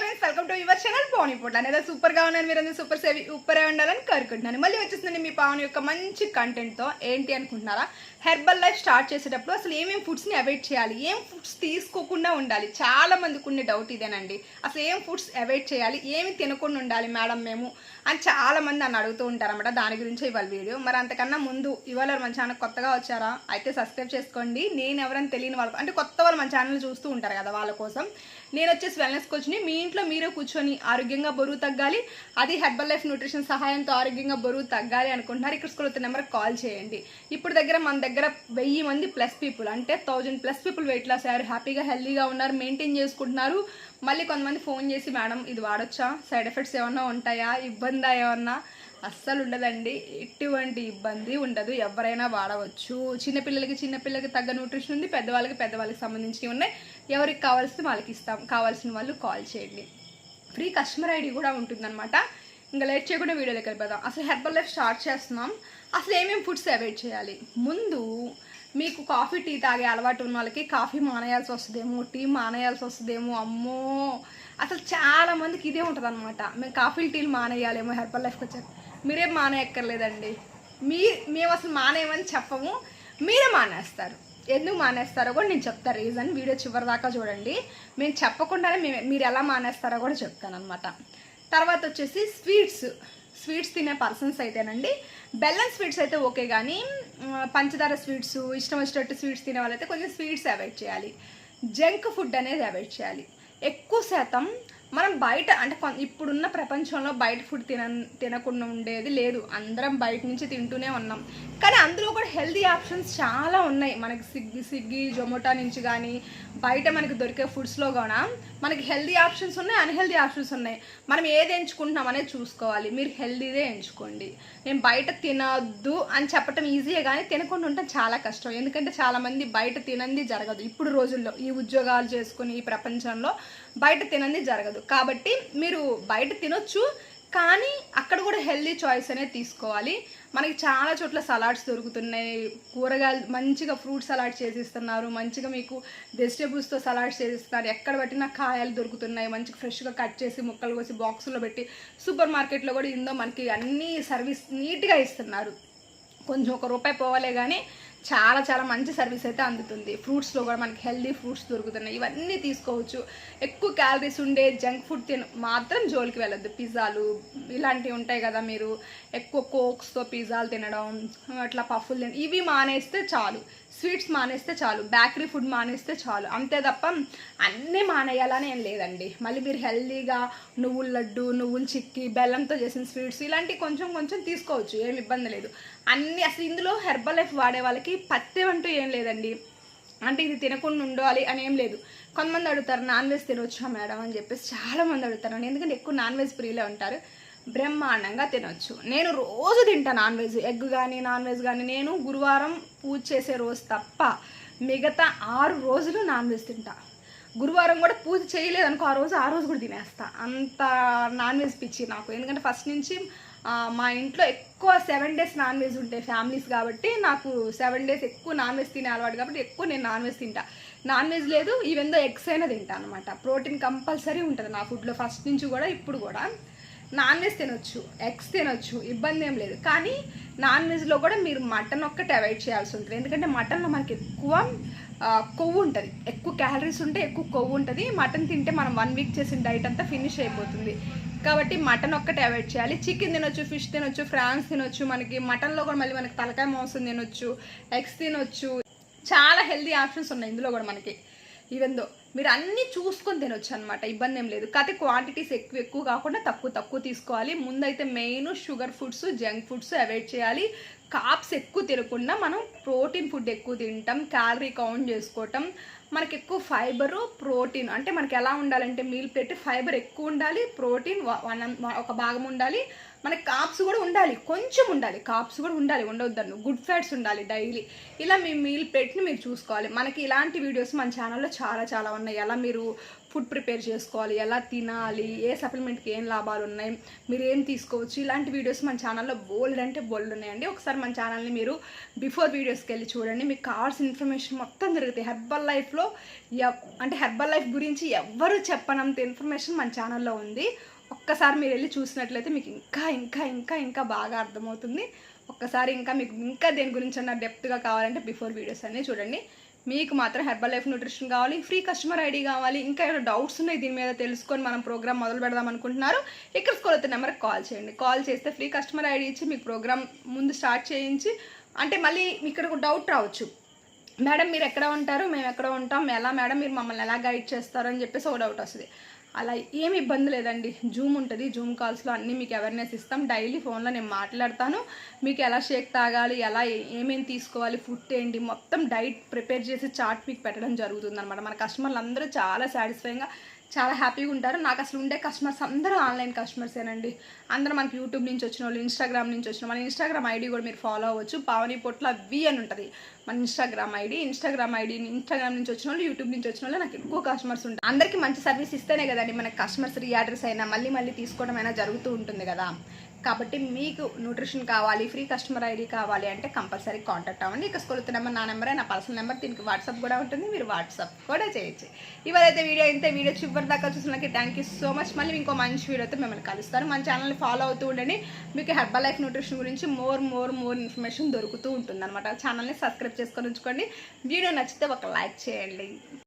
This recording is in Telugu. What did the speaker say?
Bye. Welcome to your channel Pawan ఇప్పుడు అనేది సూపర్గా ఉన్నాను మీరు అందరూ సూపర్ సేవి ఉప్పరే ఉండాలని కోరుకుంటున్నాను. మళ్ళీ వచ్చేసిందండి మీ పవన్ యొక్క మంచి కంటెంట్తో ఏంటి అనుకుంటున్నారా? హెర్బల్ లైఫ్ స్టార్ట్ చేసేటప్పుడు అసలు ఏమేం ఫుడ్స్ని అవాయిడ్ చేయాలి? ఏం ఫుడ్స్ తీసుకోకుండా ఉండాలి? చాలా మందికి ఉండే డౌట్ ఇదేనండి. అసలు ఏం ఫుడ్స్ అవాయిడ్ చేయాలి? ఏమి తినకుండా ఉండాలి మేడం మేము? అని చాలామంది నన్ను అడుగుతూ ఉంటారన్నమాట దాని గురించి ఇవాళ వీడియో. మరి అంతకన్నా ముందు ఇవాళ మన ఛానల్ కొత్తగా వచ్చారా? అయితే సబ్స్క్రైబ్ చేసుకోండి. నేను ఎవరైనా తెలియని వాళ్ళకు అంటే కొత్త వాళ్ళు మన ఛానల్ చూస్తూ ఉంటారు కదా వాళ్ళ కోసం. నేను వచ్చేసి వెల్నెస్ కోచ్ని మీ ఇంట్లో మీరే కూర్చొని ఆరోగ్యంగా బరువు తగ్గాలి. అది హెర్బల్ లైఫ్ న్యూట్రిషన్ సహాయంతో ఆరోగ్యంగా బరువు తగ్గాలి అనుకుంటున్నారు. ఇక్కడ స్కూల్ నెంబర్కి కాల్ చేయండి. ఇప్పుడు దగ్గర మన దగ్గర వెయ్యి మంది ప్లస్ పీపుల్ అంటే thousand plus people weight loss అయ్యారు. హ్యాపీగా హెల్దీగా ఉన్నారు మెయింటైన్ చేసుకుంటున్నారు. మళ్ళీ కొంతమంది ఫోన్ చేసి మేడం ఇది వాడొచ్చా? సైడ్ ఎఫెక్ట్స్ ఏమన్నా ఉంటాయా? ఇబ్బందా ఏమన్నా? అస్సలు ఉండదండి ఎటువంటి ఇబ్బంది ఉండదు. ఎవరైనా వాడవచ్చు. చిన్నపిల్లలకి చిన్నపిల్లలకి తగ్గ న్యూట్రిషన్ ఉంది. పెద్దవాళ్ళకి పెద్దవాళ్ళకి సంబంధించినవి ఉన్నాయి. ఎవరికి కావాల్సింది వాళ్ళకి ఇస్తాం. కావాల్సిన వాళ్ళు కాల్ చేయండి. ఫ్రీ కస్టమర్ ఐడి కూడా ఉంటుందన్నమాట. ఇంకా లేట్ చేయకుండా వీడియోలోకి వెళ్ళిపోదాం. అసలు హెర్బల్ లైఫ్ స్టార్ట్ చేస్తున్నాం. అసలు ఏమేమి ఫుడ్స్ అవాయిడ్ చేయాలి? ముందు మీకు కాఫీ టీ తాగే అలవాటు ఉన్న వాళ్ళకి కాఫీ మానేయాల్సి వస్తుందేమో టీ మానేయాల్సి వస్తుందేమో. అమ్మో! అసలు చాలామందికి ఇదే ఉంటుంది అనమాట మేము కాఫీ టీలు మానేయాలేమో హెర్బల్ లైఫ్కి వచ్చాక. మీరేం మానేయక్కర్లేదండి. మీ మేము అసలు మానేయమని చెప్పము. మీరే మానేస్తారు. ఎందుకు మానేస్తారో కూడా నేను చెప్తాను రీజన్ వీడియో చివరి దాకా చూడండి. మేము చెప్పకుండానే మేము మీరు ఎలా మానేస్తారో కూడా చెప్తాను అనమాట తర్వాత వచ్చేసి స్వీట్స్. స్వీట్స్ తినే పర్సన్స్ అయితేనండి. బెల్లం స్వీట్స్ అయితే ఓకే కానీ పంచదార స్వీట్స్ ఇష్టం వచ్చినట్టు స్వీట్స్ తినే వాళ్ళైతే కొంచెం స్వీట్స్ అవాయిడ్ చేయాలి. జంక్ ఫుడ్ అనేది అవాయిడ్ చేయాలి. ఎక్కువ శాతం మనం బయట అంటే ఇప్పుడున్న ప్రపంచంలో బయట ఫుడ్ తిన తినకుండా ఉండేది లేదు. అందరం బయట నుంచి తింటూనే ఉన్నాం. కానీ అందులో కూడా హెల్తీ ఆప్షన్స్ చాలా ఉన్నాయి. మనకి స్విగ్గీ స్విగ్గీ జొమాటో నుంచి కానీ బయట మనకి దొరికే ఫుడ్స్లో కూడా మనకి హెల్దీ ఆప్షన్స్ ఉన్నాయి అన్హెల్దీ ఆప్షన్స్ ఉన్నాయి. మనం ఏది ఎంచుకుంటున్నాం అనేది చూసుకోవాలి. మీరు హెల్దీదే ఎంచుకోండి. నేను బయట తినొద్దు అని చెప్పటం ఈజీయే కానీ తినకుండా ఉంటే చాలా కష్టం. ఎందుకంటే చాలామంది బయట తినంది జరగదు. ఇప్పుడు రోజుల్లో ఈ ఉద్యోగాలు చేసుకుని ఈ ప్రపంచంలో బయట తినంది జరగదు. కాబట్టి మీరు బయట తినొచ్చు కానీ అక్కడ కూడా హెల్దీ చాయిస్ అనేది తీసుకోవాలి. మనకి చాలా చోట్ల సలాడ్స్ దొరుకుతున్నాయి. కూరగాయలు మంచిగా ఫ్రూట్ సలాడ్ చేసిస్తున్నారు. మంచిగా మీకు వెజిటేబుల్స్తో సలాడ్స్ చేసిస్తున్నారు. ఎక్కడ పెట్టినా కాయలు దొరుకుతున్నాయి. మంచిగా ఫ్రెష్గా కట్ చేసి ముక్కలు కోసి బాక్సుల్లో పెట్టి సూపర్ మార్కెట్లో కూడా ఇందో మనకి అన్ని సర్వీస్ నీట్గా ఇస్తున్నారు. కొంచెం ఒక రూపాయి పోవాలే కానీ చాలా చాలా మంచి సర్వీస్ అయితే అందుతుంది. ఫ్రూట్స్లో కూడా మనకి హెల్దీ ఫ్రూట్స్ దొరుకుతున్నాయి. ఇవన్నీ తీసుకోవచ్చు. ఎక్కువ క్యాలరీస్ ఉండే జంక్ ఫుడ్ తిన మాత్రం జోలికి వెళ్ళొద్దు. పిజ్జాలు ఇలాంటివి ఉంటాయి కదా మీరు. ఎక్కువ కోక్స్తో పిజ్జాలు తినడం అట్లా పఫ్ఫులు తినడం ఇవి మానేస్తే చాలు. స్వీట్స్ మానేస్తే చాలు బేకరీ ఫుడ్ మానేస్తే చాలు. అంతే తప్ప అన్నీ మానేయాలని ఏం లేదండి. మళ్ళీ మీరు హెల్దీగా నువ్వుల లడ్డు నువ్వుల చిక్కి బెల్లంతో చేసిన స్వీట్స్ ఇలాంటివి కొంచెం కొంచెం తీసుకోవచ్చు ఏం ఇబ్బంది లేదు. అన్ని అసలు ఇందులో హెర్బల్ లైఫ్ వాడే వాళ్ళకి పత్యం అంటూ ఏం లేదండి. అంటే ఇది తినకుండా ఉండాలి అని ఏం లేదు. కొంతమంది అడుగుతారు నాన్ వెజ్ తినొచ్చా మేడం అని చెప్పేసి చాలా మంది అడుగుతారు ఎందుకంటే ఎక్కువ నాన్ వెజ్ ప్రియులే ఉంటారు. బ్రహ్మాండంగా తినొచ్చు. నేను రోజు తింటా నాన్ వెజ్. ఎగ్ కానీ నాన్ వెజ్ కానీ నేను గురువారం పూజ చేసే రోజు తప్ప మిగతా ఆరు రోజులు నాన్ వెజ్ తింటా. గురువారం కూడా పూజ చేయలేదు అనుకో ఆ రోజు ఆ రోజు కూడా తినేస్తా. అంత నాన్ వెజ్ పిచ్చి నాకు. ఎందుకంటే ఫస్ట్ నుంచి మా ఇంట్లో ఎక్కువ సెవెన్ డేస్ నాన్ వెజ్ ఉంటాయి ఫ్యామిలీస్ కాబట్టి నాకు సెవెన్ డేస్ ఎక్కువ నాన్ వెజ్ తినే అలవాటు కాబట్టి ఎక్కువ నేను నాన్ వెజ్ తింటా. నాన్ వెజ్ లేదు ఈవెన్ దో ఎగ్స్ అయినా తింటా అనమాట ప్రోటీన్ కంపల్సరీ ఉంటుంది నా ఫుడ్లో ఫస్ట్ నుంచి కూడా ఇప్పుడు కూడా. నాన్ వెజ్ తినొచ్చు ఎగ్స్ తినొచ్చు ఇబ్బంది ఏం లేదు. కానీ నాన్ వెజ్లో కూడా మీరు మటన్ ఒక్కటి అవాయిడ్ చేయాల్సి ఉంటుంది. ఎందుకంటే మటన్లో మనకి ఎక్కువ కొవ్వు ఉంటుంది. ఎక్కువ క్యాలరీస్ ఉంటే ఎక్కువ కొవ్వు ఉంటుంది. మటన్ తింటే మనం వన్ వీక్ చేసిన డైట్ అంతా ఫినిష్ అయిపోతుంది. కాబట్టి మటన్ ఒక్కటి అవాయిడ్ చేయాలి. చికెన్ తినొచ్చు ఫిష్ తినొచ్చు ఫ్రాన్స్ తినొచ్చు. మనకి మటన్లో కూడా మళ్ళీ మనకి తలకాయ మాంసం తినొచ్చు ఎగ్స్ తినొచ్చు. చాలా హెల్దీ ఆప్షన్స్ ఉన్నాయి ఇందులో కూడా మనకి. ఈవెన్ దో మీరు అన్నీ చూసుకొని తినొచ్చు అనమాట ఇబ్బంది ఏం లేదు. కాకపోతే క్వాంటిటీస్ ఎక్కువ ఎక్కువ కాకుండా తక్కువ తక్కువ తీసుకోవాలి. ముందైతే main sugar foods junk foods avoid చేయాలి. కాప్స్ ఎక్కువ తినకుండా మనం ప్రోటీన్ ఫుడ్ ఎక్కువ తింటాం. క్యాలరీ కౌంట్ చేసుకోవటం. మనకి ఎక్కువ ఫైబరు ప్రోటీన్ అంటే మనకి ఎలా ఉండాలంటే మీల్ పెట్టి ఫైబర్ ఎక్కువ ఉండాలి. ప్రోటీన్ వన్ ఒక భాగం ఉండాలి. మనకి కాప్స్ కూడా ఉండాలి కొంచెం ఉండాలి. కాప్స్ కూడా ఉండాలి ఉండవద్దను గుడ్ ఫ్యాట్స్ ఉండాలి డైలీ ఇలా మీ మీల్ పెట్టిన మీరు చూసుకోవాలి. మనకి ఇలాంటి వీడియోస్ మన ఛానల్లో చాలా చాలా ఉన్నాయి. ఎలా మీరు ఫుడ్ ప్రిపేర్ చేసుకోవాలి ఎలా తినాలి ఏ సప్లిమెంట్కి ఏం లాభాలు ఉన్నాయి మీరు ఏం తీసుకోవచ్చు ఇలాంటి వీడియోస్ మన ఛానల్లో బోల్డ్ అంటే బోల్డ్ ఉన్నాయండి. ఒకసారి మన ఛానల్ని మీరు బిఫోర్ వీడియోస్కి వెళ్ళి చూడండి. మీకు కావాల్సిన ఇన్ఫర్మేషన్ మొత్తం దొరుకుతాయి. హెర్బల్ లైఫ్లో అంటే హెర్బల్ లైఫ్ గురించి ఎవ్వరు చెప్పనంత ఇన్ఫర్మేషన్ మన ఛానల్లో ఉంది. ఒక్కసారి మీరు వెళ్ళి చూసినట్లయితే మీకు ఇంకా ఇంకా ఇంకా ఇంకా బాగా అర్థమవుతుంది. ఒక్కసారి ఇంకా మీకు ఇంకా దేని గురించి అన్న డెప్త్గా కావాలంటే బిఫోర్ వీడియోస్ అన్నీ చూడండి. మీకు మాత్రం హెర్బల్ లైఫ్ న్యూట్రిషన్ కావాలి ఫ్రీ కస్టమర్ ఐడి కావాలి ఇంకా ఏమైనా డౌట్స్ ఉన్నాయి దీని మీద తెలుసుకొని మనం ప్రోగ్రామ్ మొదలు పెడదాం అనుకుంటున్నారు. ఇక్కడ స్కూల్ అయితే నెంబర్కి కాల్ చేయండి. కాల్ చేస్తే ఫ్రీ కస్టమర్ ఐడి ఇచ్చి మీకు ప్రోగ్రామ్ ముందు స్టార్ట్ చేయించి అంటే మళ్ళీ ఇక్కడ ఒక డౌట్ రావచ్చు. మేడం మీరు ఎక్కడ ఉంటారు? మేము ఎక్కడ ఉంటాం? ఎలా? మేడం మీరు మమ్మల్ని ఎలా గైడ్ చేస్తారు? అని చెప్పేసి ఒక డౌట్ వస్తుంది. అలా ఏమి ఇబ్బంది లేదండి. జూమ్ ఉంటుంది. జూమ్ కాల్స్లో అన్నీ మీకు అవేర్నెస్ ఇస్తాం. డైలీ ఫోన్లో నేను మాట్లాడతాను. మీకు ఎలా షేక్ తాగాలి ఎలా ఏమేమి తీసుకోవాలి ఫుడ్ ఏంటి మొత్తం డైట్ ప్రిపేర్ చేసి చార్ట్ మీకు పెట్టడం జరుగుతుంది అనమాట మన కస్టమర్లు అందరూ చాలా సాటిస్ఫైయింగ్గా చాలా హ్యాపీగా ఉంటారు. నాకు అసలు ఉండే కస్టమర్స్ అందరూ ఆన్లైన్ కస్టమర్సేనండి అందరూ మనకి యూట్యూబ్ నుంచి వచ్చిన వాళ్ళు ఇన్స్టాగ్రామ్ నుంచి వచ్చిన మన ఇన్స్టాగ్రామ్ ఐడి కూడా మీరు ఫాలో అవ్వచ్చు. పావని పొట్ల వి అని ఉంటుంది. మన Instagram ID Instagram ID Instagram నుంచి వచ్చిన వాళ్ళు యూట్యూబ్ నుంచి వచ్చిన వాళ్ళు నాకు ఎక్కువ కస్టమర్స్ ఉంటారు. అందరికీ మంచి సర్వీస్ ఇస్తేనే కదండి మనకి కస్టమర్స్ రీఆర్డర్స్ అయినా మళ్ళీ మళ్ళీ తీసుకోవడం అయినా జరుగుతూ ఉంటుంది కదా. కాబట్టి మీకు న్యూట్రిషన్ కావాలి ఫ్రీ కస్టమర్ ఐడి కావాలి అంటే కంపల్సరీ కాంటాక్ట్ అవ్వండి. ఇక స్కూల్ నెంబర్ నా నెంబరే నా పర్సనల్ నెంబర్ దీనికి వాట్సాప్ కూడా ఉంటుంది. మీరు వాట్సాప్ కూడా చేయొచ్చు. ఇవాళైతే వీడియో అయితే వీడియో చివరి దాకా చూసినకి థ్యాంక్ యూ సో మచ్ మళ్ళీ ఇంకో మంచి వీడియోతో మిమ్మల్ని కలుస్తాను. మన ఛానల్ని ఫాలో అవుతూ ఉండండి. మీకు హెర్బల్ లైఫ్ న్యూట్రిషన్ గురించి మోర్ మోర్ మోర్ ఇన్ఫర్మేషన్ దొరుకుతూ ఉంటుంది అనమాట ఛానల్ని సబ్స్క్రైబ్ చేసుకొని ఉంచుకోండి. వీడియో నచ్చితే ఒక లైక్ చేయండి.